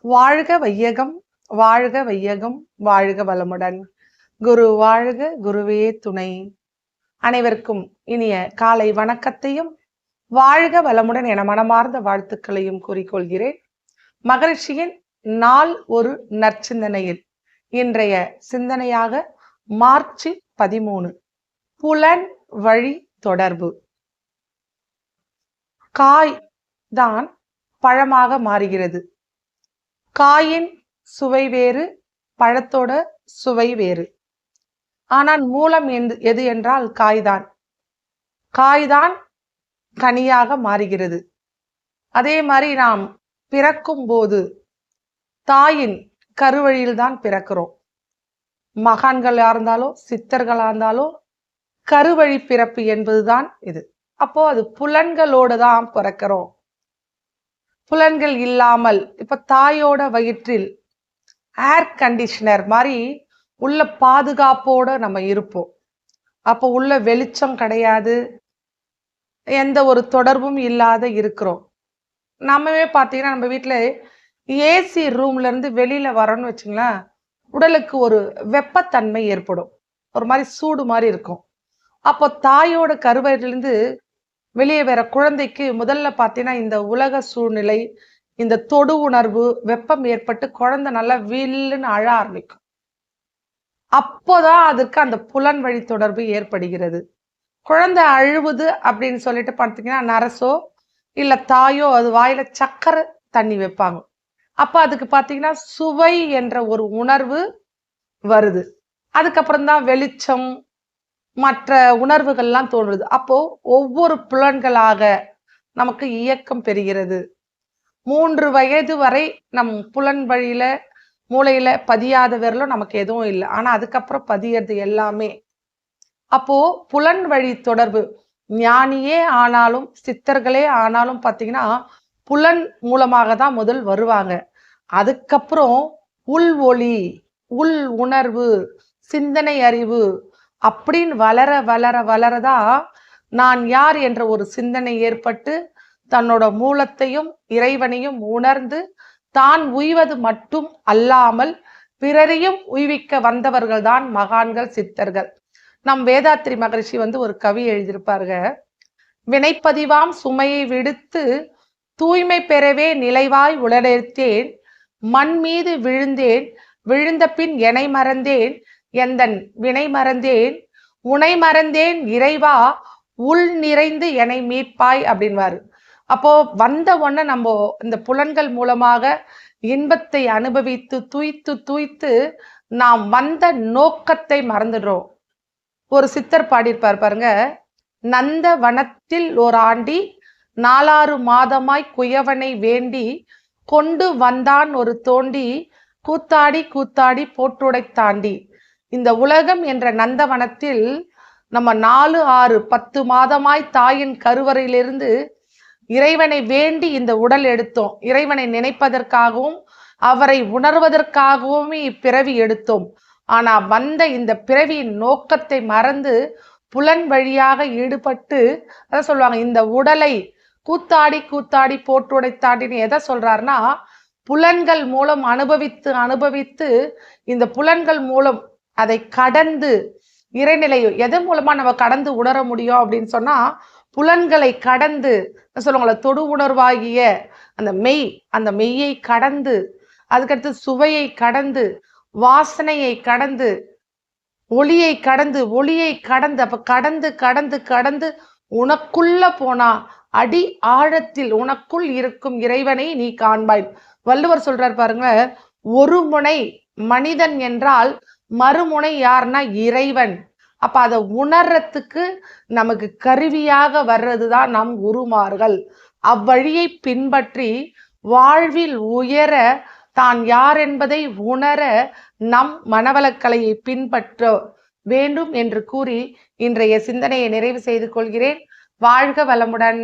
வாழ்க வையகம் வாழ்க வையகம் வாழ்க வளமுடன். குரு வாழ்க குருவே துணை. அனைவருக்கும் இனிய காலை வணக்கத்தையும் வாழ்க வளமுடன் என மனமார்ந்த வாழ்த்துக்களையும் கூறிக்கொள்கிறேன். மகரிஷியின் நாள் ஒரு நற்சிந்தனையில். இன்றைய சிந்தனையாக மார்ச் பதிமூணு. புலன் வழி தொடர்பு. காய் தான் பழமாக மாறுகிறது. காயின் சுவை வேறு பழத்தோட சுவை வேறு. ஆனால் மூலம் எது என்றால் காய்தான். காய்தான் கனியாக மாறுகிறது. அதே மாதிரி நாம் பிறக்கும் போது தாயின் கருவழியில்தான் பிறக்கிறோம். மகான்களாக இருந்தாலோ சித்தர்களாக இருந்தாலோ கருவழி பிறப்பு என்பதுதான் இது. அப்போ அது புலன்களோடு தான் பிறக்கிறோம். புலன்கள் இல்லாமல் இப்ப தாயோட வயிற்றில் ஏர் கண்டிஷனர் மாதிரி உள்ள பாதுகாப்போட நம்ம இருப்போம். அப்போ உள்ள வெளிச்சம் கிடையாது. எந்த ஒரு தொடர்பும் இல்லாத இருக்கிறோம். நம்மவே பார்த்தீங்கன்னா நம்ம வீட்டில் ஏசி ரூம்லேருந்து வெளியில் வரோன்னு வச்சுங்களேன் உடலுக்கு ஒரு வெப்பத்தன்மை ஏற்படும். ஒரு மாதிரி சூடு மாதிரி இருக்கும். அப்போ தாயோட கருவறையிலேருந்து வெளியே வர குழந்தைக்கு முதல்ல பார்த்தீங்கன்னா இந்த உலக சூழ்நிலை இந்த தொடு உணர்வு வெப்பம் ஏற்பட்டு குழந்தை நல்லா வில்லுன்னு அழ ஆரம்பிக்கும். அப்போதான் அதற்கு அந்த புலன் வழி தொடர்பு ஏற்படுகிறது. குழந்தை அழுவுது அப்படின்னு சொல்லிட்டு பார்த்தீங்கன்னா நரசோ இல்லை தாயோ அது வாயில சக்கரை தண்ணி வைப்பாங்க. அப்போ அதுக்கு பார்த்தீங்கன்னா சுவை என்ற ஒரு உணர்வு வருது. அதுக்கப்புறம் தான் வெளிச்சம் மற்ற உணர்வுகள்லாம் தோன்றுது. அப்போ ஒவ்வொரு புலன்களாக நமக்கு இயக்கம் பெறுகிறது. மூன்று வயது வரை நம் புலன் வழியில மூளையில பதியாத விரலும் நமக்கு எதுவும் இல்லை. ஆனா அதுக்கப்புறம் பதியறது எல்லாமே. அப்போ புலன் வழி தொடர்பு ஞானியே ஆனாலும் சித்தர்களே ஆனாலும் பார்த்தீங்கன்னா புலன் மூலமாக தான் முதல் வருவாங்க. அதுக்கப்புறம் உள் ஒளி உள் உணர்வு சிந்தனை அறிவு அப்படின்னு வளர வளர வளரதா நான் யார் என்ற ஒரு சிந்தனை ஏற்பட்டு தன்னோட மூலத்தையும் இறைவனையும் உணர்ந்து தான் உய்வது மட்டும் அல்லாமல் பிறரையும் உய்விக்க வந்தவர்கள் தான் மகான்கள் சித்தர்கள். நம் வேதாத்திரி மகரிஷி வந்து ஒரு கவி எழுதியிருப்பாருங்க. வினைப்பதிவாம் சுமையை விடுத்து தூய்மை பெறவே நிலைவாய் உளடேர்த்தேன். மண் மீது விழுந்தேன். விழுந்த பின் எனை மறந்தேன். எந்தன் வினை மறந்தேன்? உனை மறந்தேன் இறைவா உள் நிறைந்து என்னை மீட்பாய் அப்படின்வாரு. அப்போ வந்த உடனே நம்ம இந்த புலன்கள் மூலமாக இன்பத்தை அனுபவித்து தூய்த்து தூய்த்து நாம் வந்த நோக்கத்தை மறந்துடுறோம். ஒரு சித்தர் பாடியிருப்பார் பாருங்க நந்த வனத்தில் ஒரு ஆண்டி நாலாறு மாதமாய் குயவனை வேண்டி கொண்டு வந்தான் ஒரு தோண்டி கூத்தாடி கூத்தாடி போட்டுடை தாண்டி. இந்த உலகம் என்ற நந்தவனத்தில் நம்ம நாலு ஆறு பத்து மாதமாய் தாயின் கருவறையிலிருந்து இறைவனை வேண்டி இந்த உடல் எடுத்தோம். இறைவனை நினைப்பதற்காகவும் அவரை உணர்வதற்காகவும் இப்பிறவி எடுத்தோம். ஆனா வந்த இந்த பிறவியின் நோக்கத்தை மறந்து புலன் வழியாக ஈடுபட்டு அதான் சொல்லுவாங்க இந்த உடலை கூத்தாடி கூத்தாடி போட்டுடைத்தாடின்னு எதை சொல்றாருன்னா புலன்கள் மூலம் அனுபவித்து அனுபவித்து இந்த புலன்கள் மூலம் அதை கடந்து இறைநிலை எதன் மூலமா நம்ம கடந்து உணர முடியும் அப்படின்னு சொன்னா புலன்களை கடந்து சொல்லுவாங்கள தொடு உணர்வாகிய அந்த மெய் அந்த மெய்யை கடந்து அதுக்கடுத்து சுவையை கடந்து வாசனையை கடந்து ஒளியை கடந்து ஒளியை கடந்து அப்ப கடந்து கடந்து கடந்து உனக்குள்ள போனா அடி ஆழத்தில் உனக்குள் இருக்கும் இறைவனை நீ காண்பாய். வள்ளுவர் சொல்றார் பாருங்க ஒரு முனை மனிதன் என்றால் மறுமுனை யாருன்னா இறைவன். அப்ப அதை உணர்றதுக்கு நமக்கு கருவியாக வர்றதுதான் நம் குருமார்கள். அவ்வழியை பின்பற்றி வாழ்வில் உயர தான் யார் என்பதை உணர நம் மனவளக்கலையை பின்பற்ற வேண்டும் என்று கூறி இன்றைய சிந்தனையை நிறைவு செய்து கொள்கிறேன். வாழ்க வளமுடன்.